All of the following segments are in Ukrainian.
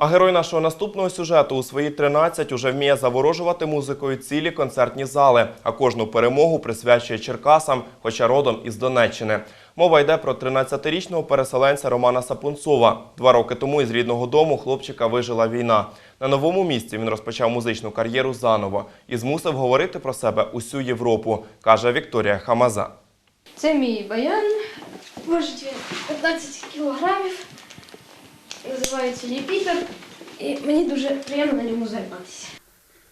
А герой нашого наступного сюжету у свої 13 уже вміє заворожувати музикою цілі концертні зали, а кожну перемогу присвячує Черкасам, хоча родом із Донеччини. Мова йде про 13-річного переселенця Романа Сапунцова. Два роки тому із рідного дому хлопчика вижила війна. На новому місці він розпочав музичну кар'єру заново і змусив говорити про себе усю Європу, каже Вікторія Хамаза. Це мій баян. Важить він 15 кілограмів. Називається Юпітер. І мені дуже приємно на ньому займатися.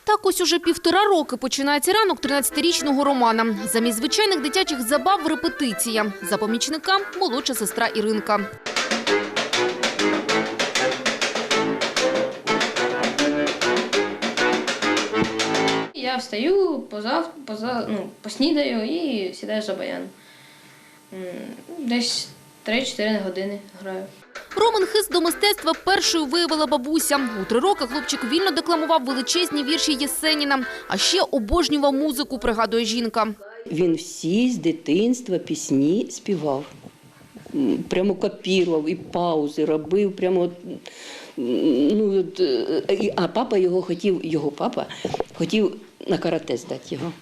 Так ось уже півтора роки починається ранок 13-річного Романа. Замість звичайних дитячих забав репетиція. За помічника – молодша сестра Іринка. Я встаю, позав, поза, ну, поснідаю і сідаю за баян. Десь 3-4 години граю. Роман хист до мистецтва першою виявила бабуся. У три роки хлопчик вільно декламував величезні вірші Єсеніна, а ще обожнював музику, пригадує жінка. Він всі з дитинства пісні співав. Прямо копірував і паузи робив. Прямо, ну, от, е, а папа його хотів, його папа хотів на карате здати його.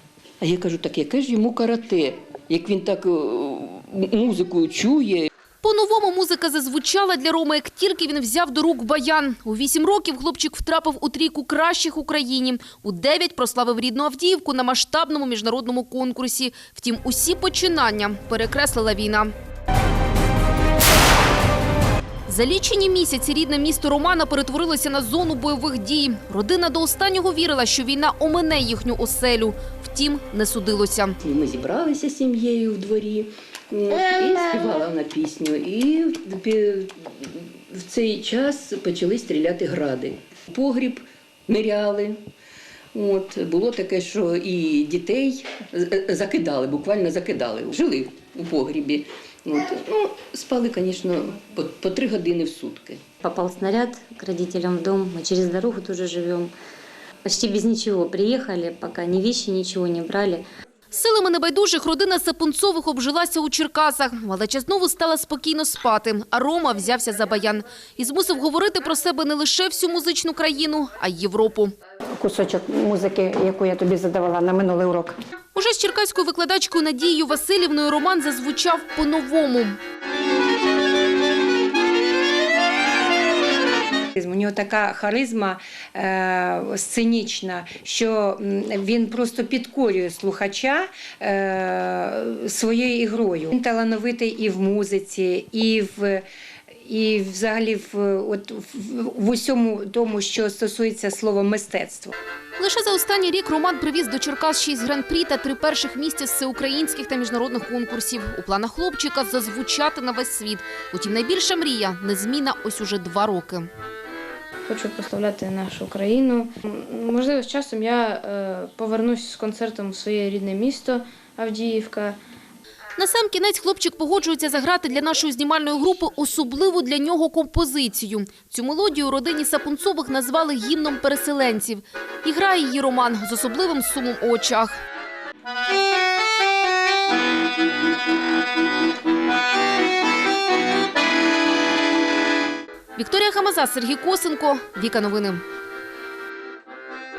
А я кажу, так яке ж йому карате? Як він так е, музику чує, По-новому музика зазвучала для Роми, як тільки він взяв до рук баян. У вісім років хлопчик втрапив у трійку кращих Україні. У дев'ять прославив рідну Авдіївку на масштабному міжнародному конкурсі. Втім, усі починання перекреслила війна. За лічені місяці рідне місто Романа перетворилося на зону бойових дій. Родина до останнього вірила, що війна омине їхню оселю. Втім, не судилося. Ми зібралися з сім'єю в дворі. От, і співала вона пісню. І в цей час почали стріляти гради. Погріб ниряли. От, було таке, що і дітей закидали, буквально закидали. Жили у погрібі. От. Ну, спали, звісно, по, по три години в сутки. Попал снаряд к родителям в дом, мы через дорогу тоже живем. Почти без ничего приехали, пока ни вещи, ничего не брали. Силами небайдужих родина Сапунцових обжилася у Черкасах. Малеча знову стала спокійно спати, а Рома взявся за баян. І змусив говорити про себе не лише всю музичну країну, а й Європу. кусочок музики, яку я тобі задавала на минулий урок. Уже з черкаською викладачкою Надією Васильівною Роман зазвучав по-новому. Нього така харизма е, сценічна, що він просто підкорює слухача е, своєю ігрою. Він талановитий і в музиці, і в. І взагалі в, от, в, усьому тому, що стосується слова мистецтво. Лише за останній рік Роман привіз до Черкас шість гран-прі та три перших місця з всеукраїнських та міжнародних конкурсів. У планах хлопчика зазвучати на весь світ. Утім, найбільша мрія – незмінна ось уже два роки. Хочу прославляти нашу країну. Можливо, з часом я е, повернусь з концертом в своє рідне місто Авдіївка. На сам кінець хлопчик погоджується заграти для нашої знімальної групи особливу для нього композицію. Цю мелодію родині Сапунцових назвали гімном переселенців. І грає її Роман з особливим сумом у очах. Вікторія Хамаза, Сергій Косенко, Віка Новини.